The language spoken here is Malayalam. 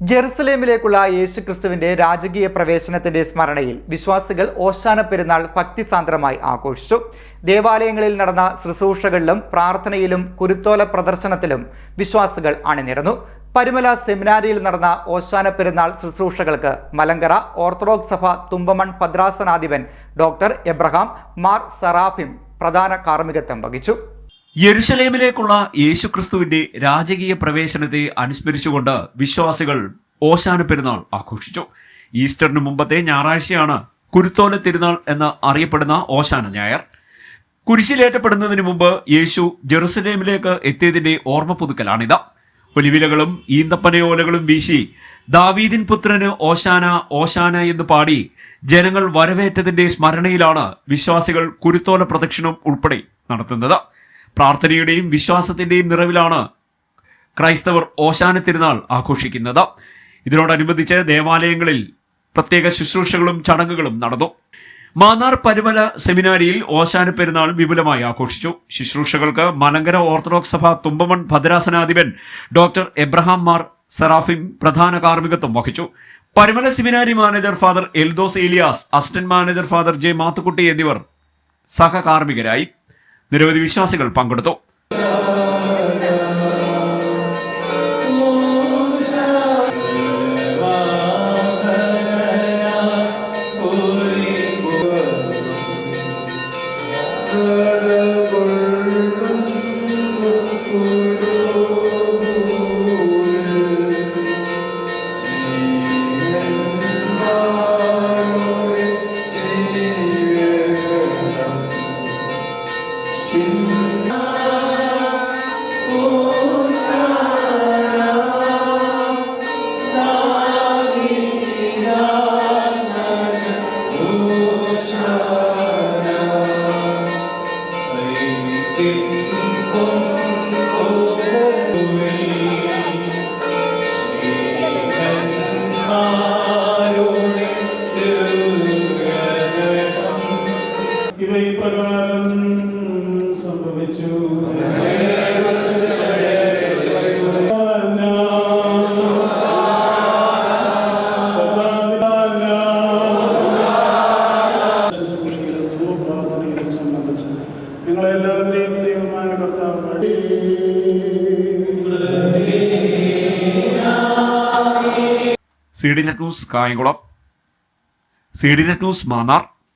ജെറുസലേമിലേക്കുള്ള യേശുക്രിസ്തുവിന്റെ രാജകീയ പ്രവേശനത്തിന്റെ സ്മരണയിൽ വിശ്വാസികൾ ഓശാന പെരുന്നാൾ ഭക്തിസാന്ദ്രമായി ആഘോഷിച്ചു. ദേവാലയങ്ങളിൽ നടന്ന ശുശ്രൂഷകളിലും പ്രാർത്ഥനയിലും കുരുത്തോല പ്രദർശനത്തിലും വിശ്വാസികൾ അണിനിരന്നു. പരുമല സെമിനാരിയിൽ നടന്ന ഓശാന പെരുന്നാൾ ശുശ്രൂഷകൾക്ക് മലങ്കര ഓർത്തഡോക്സ് സഭ തുമ്പമൺ ഭദ്രാസനാധിപൻ ഡോക്ടർ എബ്രഹാം മാർ സറാഫിം പ്രധാന കാർമ്മികത്വം വഹിച്ചു. യെരുശലേമിലേക്കുള്ള യേശുക്രിസ്തുവിന്റെ രാജകീയ പ്രവേശനത്തെ അനുസ്മരിച്ചുകൊണ്ട് വിശ്വാസികൾ ഓശാന പെരുന്നാൾ ആഘോഷിച്ചു. ഈസ്റ്ററിന് മുമ്പത്തെ ഞായറാഴ്ചയാണ് കുരുത്തോല തിരുനാൾ എന്ന് അറിയപ്പെടുന്ന ഓശാന ഞായർ. കുരിശിലേറ്റപ്പെടുന്നതിന് മുമ്പ് യേശു ജെറുസലേമിലേക്ക് എത്തിയതിന്റെ ഓർമ്മ പുതുക്കലാണിത്. ഒലിവിലകളും ഈന്തപ്പനയോലകളും വീശി ദാവീദിൻ പുത്രന് ഓശാന ഓശാന എന്ന് പാടി ജനങ്ങൾ വരവേറ്റതിന്റെ സ്മരണയിലാണ് വിശ്വാസികൾ കുരുത്തോല പ്രദക്ഷിണം ഉൾപ്പെടെ നടത്തുന്നത്. പ്രാർത്ഥനയുടെയും വിശ്വാസത്തിന്റെയും നിറവിലാണ് ക്രൈസ്തവർ ഓശാന തിരുനാൾ ആഘോഷിക്കുന്നത്. ഇതിനോടനുബന്ധിച്ച് ദേവാലയങ്ങളിൽ പ്രത്യേക ശുശ്രൂഷകളും ചടങ്ങുകളും നടന്നു. മാന്നാർ പരുമല സെമിനാരിയിൽ ഓശാന പെരുന്നാൾ വിപുലമായി ആഘോഷിച്ചു. ശുശ്രൂഷകൾക്ക് മലങ്കര ഓർത്തഡോക്സ് സഭ തുമ്പമൺ ഭദ്രാസനാധിപൻ ഡോക്ടർ എബ്രഹാം മാർ സെറാഫിം പ്രധാന കാർമ്മികത്വം വഹിച്ചു. Parumala seminary manager father Eldhose Elias assistant manager father J Mathukutty എന്നിവർ സഹകാർമ്മികരായി. നിരവധി വിശ്വാസികൾ പങ്കെടുത്തു. You. C D net news Kayamkulam. C D net news Mannar.